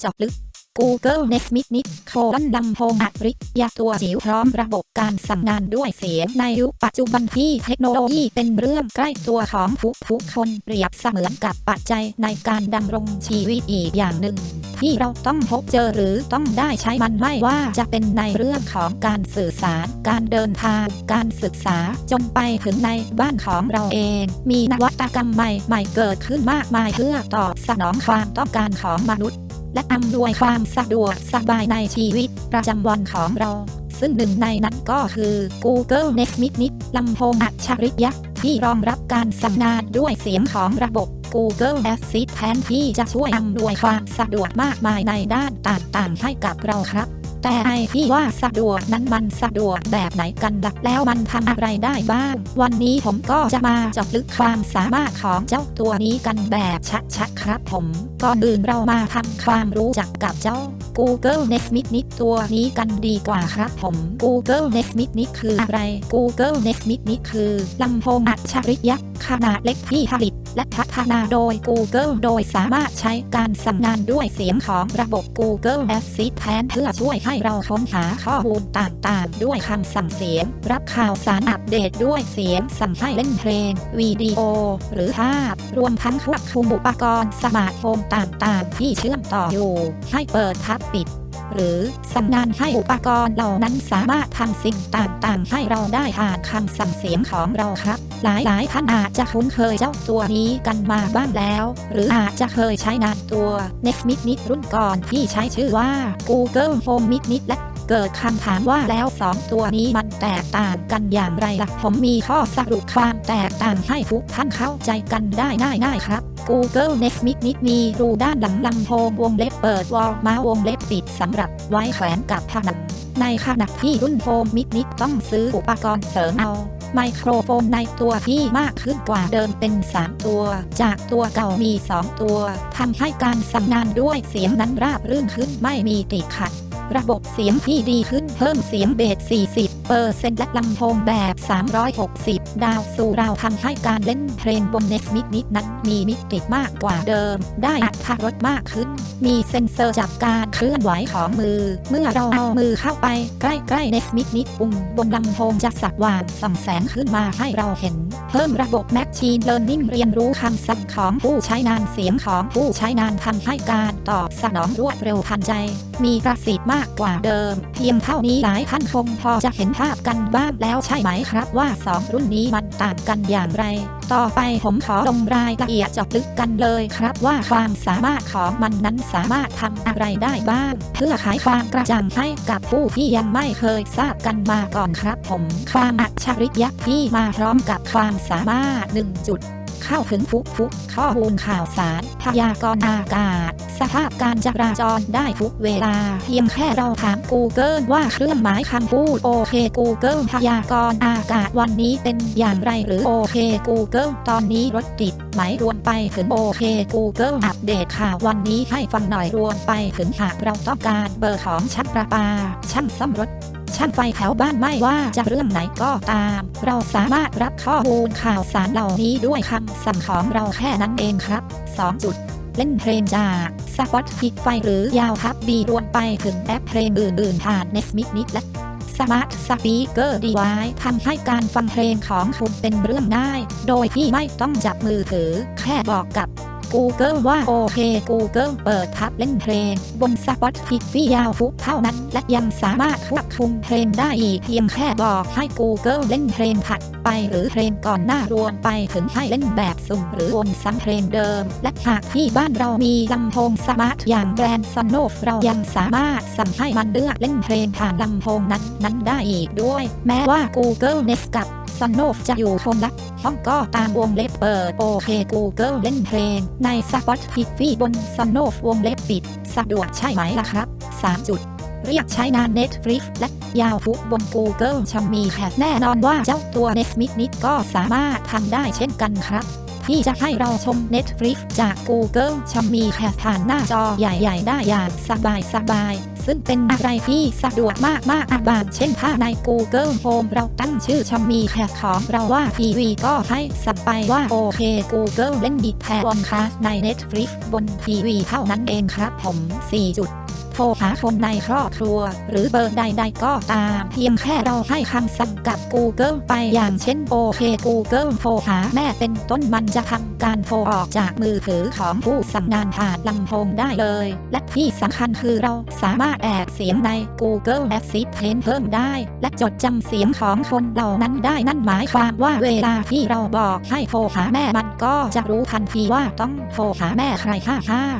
เจาะลึก Google Nest Mini โคลนลำโพงอัจฉริยะตัวจิ๋วพร้อมระบบการสั่งงานด้วยเสียงในยุคปัจจุบันที่เทคโนโลยีเป็นเรื่องใกล้ตัวของทุกทุกคนเปรียบเสมือนกับปัจจัยในการดำรงชีวิตอีกอย่างหนึ่ง ที่เราต้องพบเจอหรือต้องได้ใช้มันไม่ว่าจะเป็นในเรื่องของการสื่อสาร การเดินทาง การศึกษาจนไปถึงในบ้านของเราเอง มีนวัตกรรมใหม่ๆเกิดขึ้นมากมายเพื่อตอบสนองความต้องการของมนุษย์ และอำนวยความสะดวกสบายในชีวิตประจำวันของเรา ซึ่งหนึ่งในนั้นก็คือ Google Nest Mini ลำโพงอัจฉริยะที่รองรับการสั่งงานด้วยเสียงของระบบ Google Assistant ที่จะช่วยอำนวยความสะดวกมากมายในด้านต่างๆให้กับเราครับ แต่ไอที่ว่าสะดวกนั้นมันสะดวกแบบไหนกันดักแล้วมันทำอะไรได้บ้าง วันนี้ผมก็จะมาเจาะลึกความสามารถของเจ้าตัวนี้กันแบบชัดๆครับผมก่อนอื่นเรามาทำความรู้จักกับเจ้า Google Nest Mini ตัวนี้กันดีกว่าครับผม Google Nest Mini คืออะไร Google Nest Mini คือลำโพงอัจฉริยะขนาดเล็กที่ผลิต และพัฒนาโดย Google โดยสามารถใช้การสั่งงานด้วยเสียงของระบบ Google Assistant เพื่อช่วยให้เราค้นหาข้อมูลต่างๆ ด้วยคำสั่งเสียง รับข่าวสารอัปเดตด้วยเสียง สั่งให้เล่นเพลง วิดีโอ หรือภาพ รวมทั้งควบคุมอุปกรณ์สมาร์ทโฟนต่างๆ ที่เชื่อมต่ออยู่ ให้เปิดทับปิด หรือสั่งงานให้อุปกรณ์เหล่านั้นสามารถทำสิ่งต่างๆ ให้เราได้ผ่านคำสั่งเสียงของเราครับ หลายๆท่านอาจจะคุ้นเคยเจ้าตัวนี้กันมาบ้างแล้ว หรืออาจจะเคยใช้งานตัว Nest Mic Nick รุ่นก่อนที่ใช้ชื่อว่า Google Home Mini และเกิดคำถามว่าแล้ว 2 ตัวนี้มันแตกต่างกันอย่างไรล่ะผมมีข้อสรุปความแตกต่างให้ทุกท่านเข้าใจกันได้ง่ายๆครับ Google Nest Mic Nick มีรูด้านหลังลำโพงวงเล็บเปิดวอลมาวงเล็บปิดสำหรับไว้แขวนกับผนังในขณะที่รุ่นโฮมมิกนิกต้องซื้ออุปกรณ์เสริมเอา ไมโครโฟนในตัวที่มากขึ้นกว่าเดิมเป็น 3 ตัว จากตัวเก่ามี 2 ตัวทำให้การสั่งงานด้วยเสียงนั้นราบรื่นขึ้นไม่มีติดขัด ระบบเสียงที่ดีขึ้นเพิ่มเสียงเบส 40 เปอร์เซ็นต์และลำโพงแบบ 360 ดาวสู่เราทำให้การเล่นเพลงบนเนสมิกนิดนั้นมีมิติมากกว่าเดิม ได้อัตรสมากขึ้น มีเซ็นเซอร์จับการเคลื่อนไหวของมือ เมื่อเราเอามือเข้าไปใกล้ๆเนสมิกนิดปุ่มบนลำโพงจะสักว่างส่องแสงขึ้นมาให้เราเห็น เพิ่มระบบ Machine Learning เรียนรู้คำสั่งของผู้ใช้งานเสียงของผู้ใช้งานทำให้การตอบสนองรวดเร็วทันใจ มีประสิทธิ์มากกว่าเดิม เพียงเท่านี้หลายท่านคงพอจะเห็นภาพกันบ้างแล้วใช่ไหมครับว่า 2 รุ่นนี้มันต่างกันอย่างไร ต่อไปผมขอลงรายละเอียดเจาะลึกกันเลยครับว่าความสามารถของมันนั้นสามารถทำอะไรได้บ้าง เพื่อขายความกระจ่างให้กับผู้ที่ยังไม่เคยทราบกันมาก่อนครับผม ความอัจฉริยะที่มาพร้อมกับความสามารถ1จุด เข้าถึงทุกทุกข้อมูลข่าวสาร พยากรณ์อากาศ สภาพการจราจรได้ทุกเวลา เพียงแค่เราถาม Google ว่าเครื่องหมายคำพูดโอเค Google พยากรณ์อากาศวันนี้เป็นอย่างไรหรือโอเค Google ตอนนี้รถติดไหมรวมไปถึงโอเค Google อัปเดตข่าววันนี้ให้ฟังหน่อยรวมไปถึงหากเราต้องการเบอร์ของช่างประปา ช่างซ่อมรถ ช่างไฟแถวบ้านไม่ว่าจะเรื่องไหนก็ตาม เราสามารถรับข้อมูลข่าวสารเหล่านี้ด้วยคำสั่งของเราแค่นั้นเองครับ 2 จุดเล่นเพลงจาก Spotify หรือยาวทับบีรวมไปถึงแอปเพลงอื่นๆผ่าน n e s m i c Nick และ Smart Speaker Device ทำให้การฟังเพลงของคุณเป็นเรื่องง่าย โดยที่ไม่ต้องจับมือถือ แค่บอกกับ Google ว่าโอเค Google เปิดทับเล่นเพลง บน Spotify ยาวฟุกเท่านั้น และยังสามารถควบคุมเพลงได้อีกเพียงแค่บอกให้ Google เล่นเพลงถัดไปหรือเพลงก่อนหน้ารวมไปถึงให้เล่นแบบสุ่มหรือวนซ้ำเพลงเดิม และหากที่บ้านเรามีลำโพงสมาร์ทอย่างแบรนด์ Sonos เรายังสามารถสั่งให้มันเลือกเล่นเพลงผ่านลำโพงนั้นนั้นได้อีกด้วย แม้ว่า Google Nest กับ s o n o f จะอยู่คนละห้องก็ตามวงเล็บเปิดโอเค Google เล่นเพลง ใน Spotify บน s o n o f วงเล็บปิด สะดวกใช่ไหมล่ะครับ 3 จุด เรียกใช้งาน Netflix และยาวทุกบน Google ชมมีแคสแน่นอนว่าเจ้าตัว Nest Mic Nick ก็สามารถทำได้เช่นกันครับที่จะให้เราชม Netflix จาก Google ชมมีแคสผ่านหน้าจอใหญ่ ๆ ได้อย่างสบายๆ ซึ่งเป็นอะไรที่สะดวกมากๆอาบางเช่นถ้าใน Google Home เราตั้งชื่อชมีแขกของเราว่าทีวีก็ให้สับไปว่าโอเค Google เล่นดิดแพร์บอลคาสใน Netflix บนทีวีเท่านั้นเองครับผม4จุด โทรหาคนในครอบครัว หรือเบอร์ใดๆก็ตาม เพียงแค่เราให้คำสั่งกับ Google ไปอย่างเช่นโอเค Google โทรหาแม่เป็นต้นมันจะทำการโทรออกจากมือถือของผู้สั่งงานผ่านลำโพงได้เลย และที่สำคัญคือเราสามารถแอบเสียงใน Google Assistant เพิ่มได้ และจดจำเสียงของคนเหล่านั้นได้นั่นหมายความว่าเวลาที่เราบอกให้โทรหาแม่มันก็จะรู้ทันทีว่าต้องโทรหาแม่ใครฮ่าฮ่า